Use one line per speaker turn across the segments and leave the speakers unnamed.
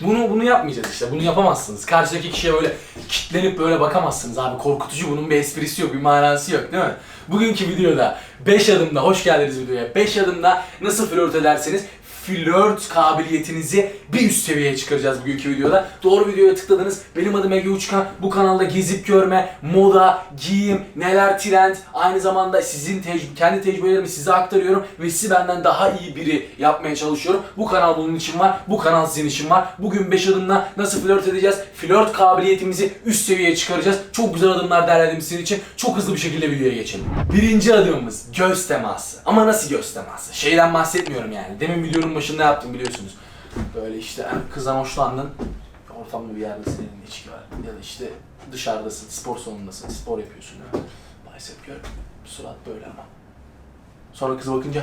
Bunu bunu yapmayacağız işte. Bunu yapamazsınız. Karşıdaki kişiye böyle kitlenip böyle bakamazsınız abi. Korkutucu bunun bir esprisi yok, bir manası yok değil mi? Bugünkü videoda 5 adımda hoş geldiniz videoya. 5 adımda nasıl flört ederseniz flört kabiliyetinizi bir üst seviyeye çıkaracağız bugünkü videoda. Doğru videoya tıkladınız. Benim adım Ege Uçkan. Bu kanalda gezip görme, moda, giyim, neler trend, aynı zamanda sizin tec- kendi tecrübelerimi size aktarıyorum ve sizi benden daha iyi biri yapmaya çalışıyorum. Bu kanal bunun için var. Bu kanal sizin için var. Bugün 5 adımla nasıl flört edeceğiz? Flört kabiliyetimizi üst seviyeye çıkaracağız. Çok güzel adımlar derledim sizin için. Çok hızlı bir şekilde videoya geçelim. Birinci adımımız göz teması. Ama nasıl göz teması? Şeyden bahsetmiyorum yani. Demin videonun başında yaptım biliyorsunuz. Böyle işte hani kızdan hoşlandın. Ortamda bir yerde senin içki var. Ya da işte dışarıdasın, spor salonundasın, spor yapıyorsun. Ya. Bicep gör. Surat böyle ama. Sonra kıza bakınca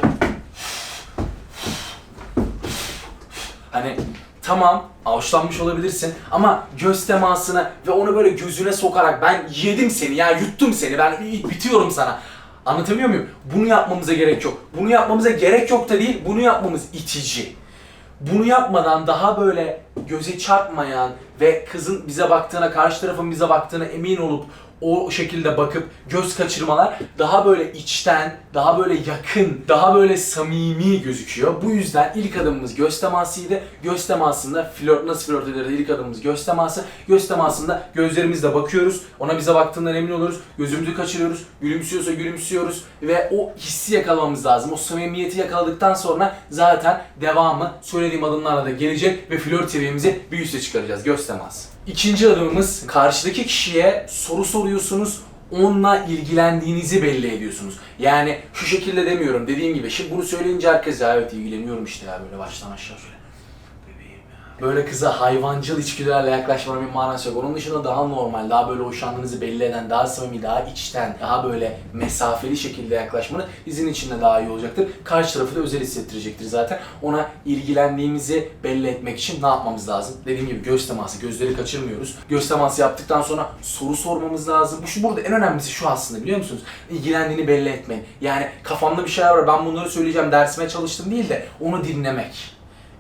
Hani tamam hoşlanmış olabilirsin ama göz temasını ve onu böyle gözüne sokarak ben yedim seni ya yuttum seni ben bitiyorum sana. Anlatabiliyor muyum? Bunu yapmamıza gerek yok. Bunu yapmamıza gerek yok da değil, bunu yapmamız itici. Bunu yapmadan daha böyle göze çarpmayan ve kızın bize baktığına, karşı tarafın bize baktığına emin olup o şekilde bakıp göz kaçırmalar daha böyle içten, daha böyle yakın, daha böyle samimi gözüküyor. Bu yüzden ilk adımımız göz temasıydı. Göz temasında flört nasıl flört ederiz ilk adımımız göz teması. Göz temasında gözlerimizle bakıyoruz. Ona bize baktığından emin oluruz. Gözümüzü kaçırıyoruz. Gülümsüyorsa gülümsüyoruz ve o hissi yakalamamız lazım. O samimiyeti yakaladıktan sonra zaten devamı söylediğim adımlarla da gelecek ve flört seviyemizi bir üste çıkaracağız. Göz teması. İkinci adımımız karşıdaki kişiye soru soruyorsunuz onunla ilgilendiğinizi belli ediyorsunuz. Yani şu şekilde demiyorum dediğim gibi. Şimdi bunu söyleyince herkes ya evet ilgileniyorum işte ya böyle baştan aşağı şöyle. Böyle kıza hayvancıl içgüdülerle yaklaşmanın bir manası yok. Onun dışında daha normal, daha böyle hoşlandığınızı belli eden, daha samimi, daha içten, daha böyle mesafeli şekilde yaklaşmanın izin içinde daha iyi olacaktır. Karşı tarafı da özel hissettirecektir zaten. Ona ilgilendiğimizi belli etmek için ne yapmamız lazım? Dediğim gibi göz teması, gözleri kaçırmıyoruz. Göz teması yaptıktan sonra soru sormamız lazım. Bu şu burada en önemlisi şu aslında biliyor musunuz? İlgilendiğini belli etmeyin. Yani kafamda bir şeyler var ben bunları söyleyeceğim dersime çalıştım değil de onu dinlemek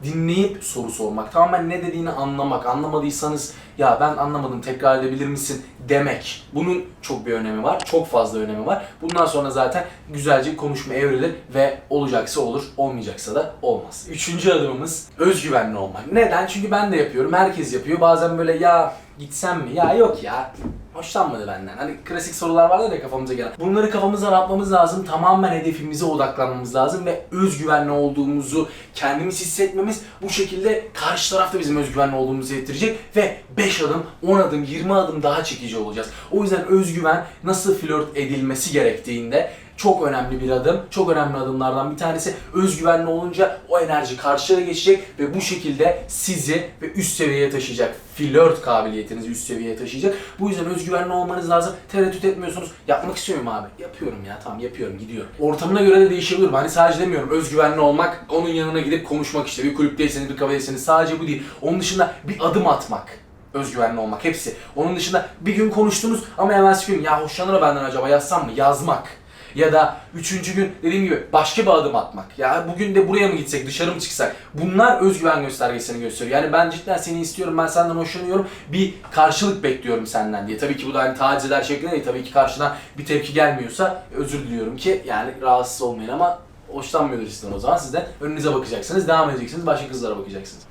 dinleyip soru sormak. Tamamen ne dediğini anlamak. Anlamadıysanız ya ben anlamadım tekrar edebilir misin demek. Bunun çok bir önemi var. Çok fazla önemi var. Bundan sonra zaten güzelce konuşma evrilir ve olacaksa olur, olmayacaksa da olmaz. Üçüncü adımımız özgüvenli olmak. Neden? Çünkü ben de yapıyorum. Herkes yapıyor. Bazen böyle ya gitsem mi? Ya yok ya hoşlanmadı benden. Hani klasik sorular vardır ya kafamıza gelen. Bunları kafamızdan atmamız lazım. Tamamen hedefimize odaklanmamız lazım ve özgüvenli olduğumuzu kendimiz hissetmemiz bu şekilde karşı tarafta bizim özgüvenli olduğumuzu hissettirecek ve 5 adım, 10 adım, 20 adım daha çekici olacağız. O yüzden özgüven nasıl flört edilmesi gerektiğinde çok önemli bir adım. Çok önemli adımlardan bir tanesi. Özgüvenli olunca o enerji karşıya geçecek ve bu şekilde sizi ve üst seviyeye taşıyacak. Flört kabiliyetinizi üst seviyeye taşıyacak. Bu yüzden özgüvenli olmanız lazım. Tereddüt etmiyorsunuz. Yapmak istiyorum abi. Yapıyorum ya tamam yapıyorum gidiyorum. Ortamına göre de değişebilir. Hani sadece demiyorum özgüvenli olmak, onun yanına gidip konuşmak işte. Bir kulüpteyseniz, bir kafedeyseniz sadece bu değil. Onun dışında bir adım atmak özgüvenli olmak hepsi. Onun dışında bir gün konuştunuz ama hemen gün ya hoşlanır benden acaba yazsam mı? Yazmak. Ya da üçüncü gün dediğim gibi başka bir adım atmak. Ya bugün de buraya mı gitsek, dışarı mı çıksak? Bunlar özgüven göstergesini gösteriyor. Yani ben cidden seni istiyorum, ben senden hoşlanıyorum. Bir karşılık bekliyorum senden diye. Tabii ki bu da hani taciz eder şeklinde değil. Tabii ki karşıdan bir tepki gelmiyorsa özür diliyorum ki yani rahatsız olmayın ama hoşlanmıyordur sizden o zaman. Siz de önünüze bakacaksınız, devam edeceksiniz, başka kızlara bakacaksınız.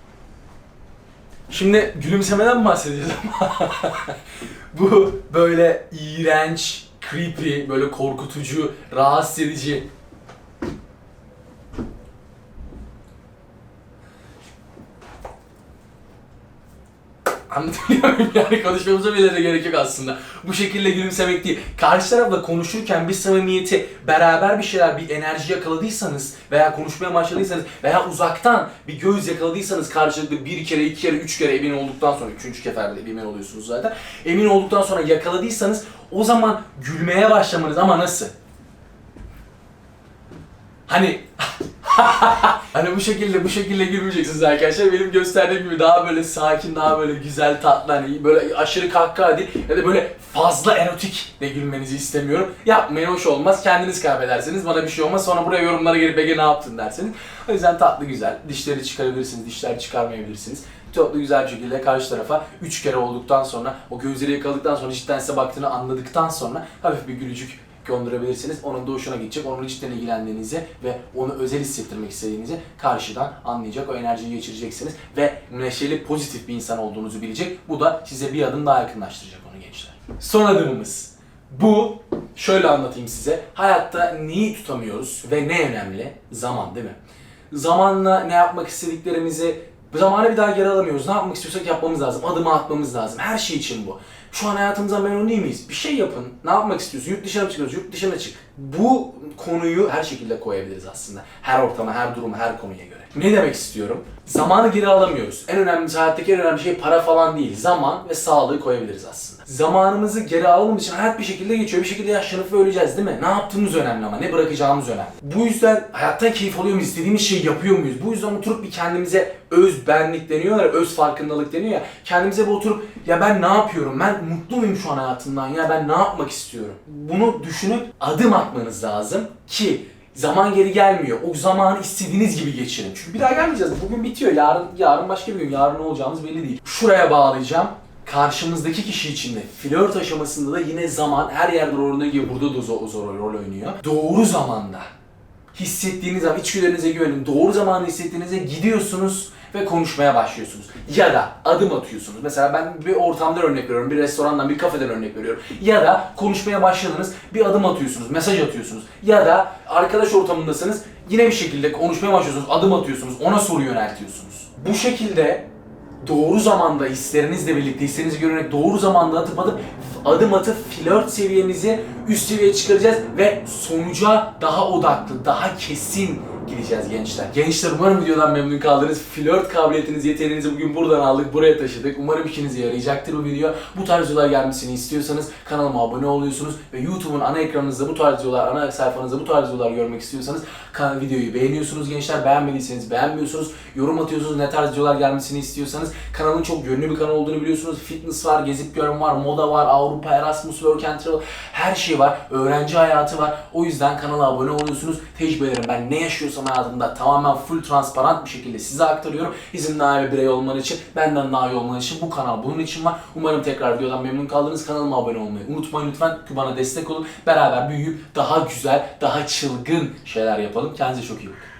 Şimdi gülümsemeden bahsediyoruz Bu böyle iğrenç, creepy, böyle korkutucu, rahatsız edici Anlatabiliyor muyum? Yani konuşmamıza bile de gerek yok aslında. Bu şekilde gülümsemek değil. Karşı tarafla konuşurken bir samimiyeti, beraber bir şeyler, bir enerji yakaladıysanız veya konuşmaya başladıysanız veya uzaktan bir göz yakaladıysanız karşılıklı bir kere, iki kere, üç kere emin olduktan sonra, üçüncü keferde emin oluyorsunuz zaten. Emin olduktan sonra yakaladıysanız o zaman gülmeye başlamanız ama nasıl? Hani hani bu şekilde bu şekilde gülmeyeceksiniz arkadaşlar. Benim gösterdiğim gibi daha böyle sakin, daha böyle güzel, tatlı hani böyle aşırı kahkaha değil ya da böyle fazla erotik de gülmenizi istemiyorum. Yapmayın hoş olmaz. Kendiniz kaybedersiniz. Bana bir şey olmaz. Sonra buraya yorumlara gelip Ege ne yaptın dersiniz. O yüzden tatlı güzel. Dişleri çıkarabilirsiniz, dişler çıkarmayabilirsiniz. Tatlı güzel şekilde karşı tarafa 3 kere olduktan sonra o gözleri yakaladıktan sonra cidden size baktığını anladıktan sonra hafif bir gülücük gönderebilirsiniz. Onun da hoşuna gidecek. Onun cidden ilgilendiğinizi ve onu özel hissettirmek istediğinizi karşıdan anlayacak. O enerjiyi geçireceksiniz ve neşeli, pozitif bir insan olduğunuzu bilecek. Bu da size bir adım daha yakınlaştıracak onu gençler. Son adımımız. Bu, şöyle anlatayım size. Hayatta neyi tutamıyoruz ve ne önemli? Zaman değil mi? Zamanla ne yapmak istediklerimizi zamanı bir daha geri alamıyoruz. Ne yapmak istiyorsak yapmamız lazım. Adımı atmamız lazım. Her şey için bu. Şu an hayatımızdan memnun değil miyiz? Bir şey yapın. Ne yapmak istiyorsun? Yurt dışına mı çıkıyorsun? Yurt dışına çık. Bu konuyu her şekilde koyabiliriz aslında. Her ortama, her duruma, her konuya göre. Ne demek istiyorum? Zamanı geri alamıyoruz. En önemli, hayattaki en önemli şey para falan değil. Zaman ve sağlığı koyabiliriz aslında. Zamanımızı geri alalım için hayat bir şekilde geçiyor. Bir şekilde yaşlanıp ve öleceğiz değil mi? Ne yaptığımız önemli ama ne bırakacağımız önemli. Bu yüzden hayattan keyif alıyor muyuz? İstediğimiz şeyi yapıyor muyuz? Bu yüzden oturup bir kendimize öz benlik deniyor ya, öz farkındalık deniyor ya. Kendimize bir oturup ya ben ne yapıyorum? Ben mutlu muyum şu an hayatımdan? Ya ben ne yapmak istiyorum? Bunu düşünüp adım atmanız lazım ki Zaman geri gelmiyor. O zamanı istediğiniz gibi geçirin. Çünkü bir daha gelmeyeceğiz. Bugün bitiyor. Yarın yarın başka bir gün. Yarın ne olacağımız belli değil. Şuraya bağlayacağım. Karşımızdaki kişi için de flört aşamasında da yine zaman her yerde rol oynuyor. Burada da zor, zor rol oynuyor. Doğru zamanda hissettiğiniz zaman içgüdülerinize güvenin. Doğru zamanı hissettiğinizde gidiyorsunuz ve konuşmaya başlıyorsunuz. Ya da adım atıyorsunuz. Mesela ben bir ortamdan örnek veriyorum, bir restorandan, bir kafeden örnek veriyorum. Ya da konuşmaya başladınız, bir adım atıyorsunuz, mesaj atıyorsunuz. Ya da arkadaş ortamındasınız, yine bir şekilde konuşmaya başlıyorsunuz, adım atıyorsunuz, ona soru yöneltiyorsunuz. Bu şekilde doğru zamanda hislerinizle birlikte hislerinizi görerek doğru zamanda atıp atıp adım atıp flört seviyenizi üst seviyeye çıkaracağız ve sonuca daha odaklı, daha kesin gideceğiz gençler. Gençler umarım videodan memnun kaldınız. Flört kabiliyetinizi, yeteneğinizi bugün buradan aldık, buraya taşıdık. Umarım işinize yarayacaktır bu video. Bu tarz videolar gelmesini istiyorsanız kanalıma abone oluyorsunuz ve YouTube'un ana ekranınızda bu tarz videolar, ana sayfanızda bu tarz videolar görmek istiyorsanız videoyu beğeniyorsunuz gençler. Beğenmediyseniz beğenmiyorsunuz. Yorum atıyorsunuz ne tarz videolar gelmesini istiyorsanız. Kanalın çok yönlü bir kanal olduğunu biliyorsunuz. Fitness var, gezip görme var, moda var, Avrupa, Erasmus, Work and Travel her şey var. Öğrenci hayatı var. O yüzden kanala abone oluyorsunuz. Tecrübelerim ben ne yaşıyorsam hayatımda tamamen full transparent bir şekilde size aktarıyorum. Bizim daha iyi bir birey olman için, benden daha iyi olman için bu kanal bunun için var. Umarım tekrar videodan memnun kaldınız. Kanalıma abone olmayı unutmayın lütfen. Ki bana destek olun. Beraber büyüyüp daha güzel, daha çılgın şeyler yapalım. Kendinize çok iyi bakın.